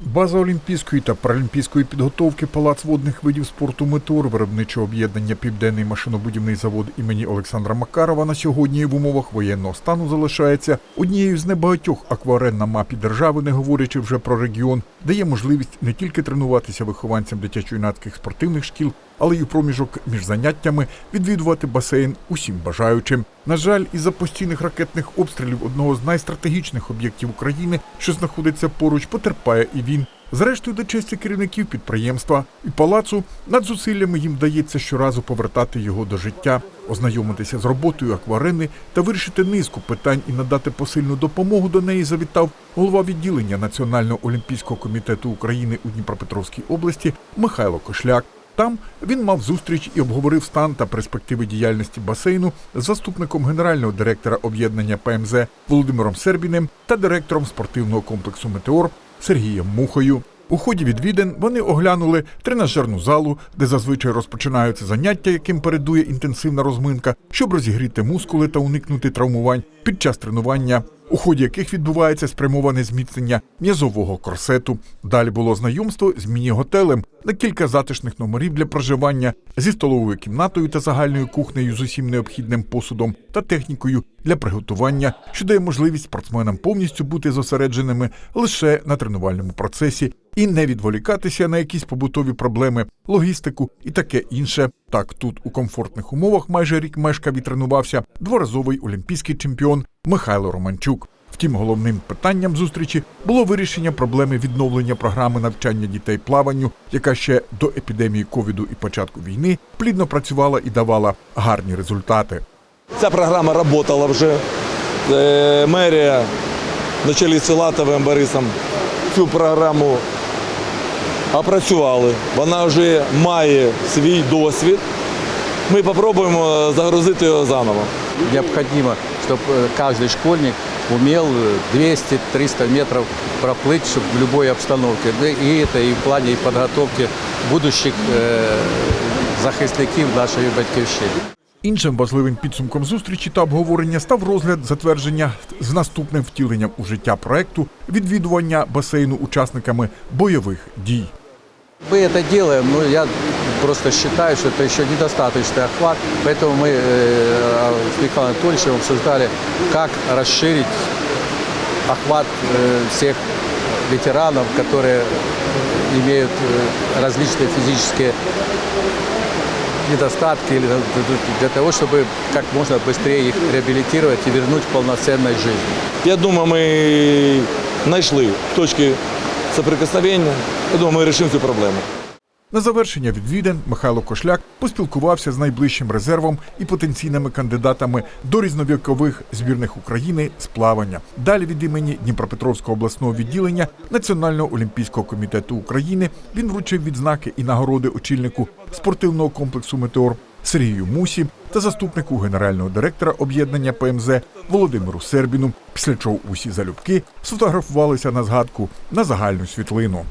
База олімпійської та паралімпійської підготовки Палац водних видів спорту Метор, виробничого об'єднання Південний машинобудівний завод імені Олександра Макарова на сьогодні в умовах воєнного стану залишається однією з небагатьох акварен на мапі держави, не говорячи вже про регіон, дає можливість не тільки тренуватися вихованцям дитячо-юнацьких спортивних шкіл, але й у проміжок між заняттями відвідувати басейн усім бажаючим. На жаль, із-за постійних ракетних обстрілів одного з найстратегічних об'єктів України, що знаходиться поруч, потерпає і він. Зрештою, до честі керівників підприємства і палацу над зусиллями їм вдається щоразу повертати його до життя, ознайомитися з роботою акварени та вирішити низку питань і надати посильну допомогу до неї завітав голова відділення Національного олімпійського комітету України у Дніпропетровській області Михайло Кошляк. Там він мав зустріч і обговорив стан та перспективи діяльності басейну з заступником генерального директора об'єднання ПМЗ Володимиром Сербіним та директором спортивного комплексу Метеор Сергієм Мухою. У ході відвідин вони оглянули тренажерну залу, де зазвичай розпочинаються заняття, яким передує інтенсивна розминка, щоб розігріти мускули та уникнути травмувань під час тренування, у ході яких відбувається спрямоване зміцнення м'язового корсету. Далі було знайомство з міні-готелем на кілька затишних номерів для проживання зі столовою кімнатою та загальною кухнею з усім необхідним посудом та технікою для приготування, що дає можливість спортсменам повністю бути зосередженими лише на тренувальному процесі і не відволікатися на якісь побутові проблеми, логістику і таке інше. Так тут у комфортних умовах майже рік мешкав і тренувався дворазовий олімпійський чемпіон Михайло Романчук. Втім, головним питанням зустрічі було вирішення проблеми відновлення програми навчання дітей плаванню, яка ще до епідемії ковіду і початку війни плідно працювала і давала гарні результати. Ця програма працювала вже. Е, Мерія на чолі з Філатовим Борисом цю програму опрацювали. Вона вже має свій досвід. Ми спробуємо загрузити його заново Необходимо, чтобы э, каждый школьник умел э, 200-300 метров проплыть чтобы в любой обстановке. Да И это и в плане и подготовки будущих э, захисників нашої батьківщини. Іншим важливим підсумком зустрічі та обговорення став розгляд затвердження з наступним втіленням у життя проекту відвідування басейну учасниками бойових дій. Мы это делаем, но я просто считаю, что это еще недостаточный охват. Поэтому мы э, с Михаилом Анатольевичем обсуждали, как расширить охват э, всех ветеранов, которые имеют э, различные физические недостатки или для того, чтобы как можно быстрее их реабилитировать и вернуть к полноценной жизни. Я думаю, ми знайшли точки соприкосновення. Я думаю, ми вирішимо цю проблему. На завершення відвідин Михайло Кошляк поспілкувався з найближчим резервом і потенційними кандидатами до різновікових збірних України з плавання. Далі від імені Дніпропетровського обласного відділення Національного олімпійського комітету України він вручив відзнаки і нагороди очільнику спортивного комплексу Метеор Сергію Мусі та заступнику генерального директора об'єднання ПМЗ Володимиру Сербіну. Після чого усі залюбки сфотографувалися на згадку на загальну світлину.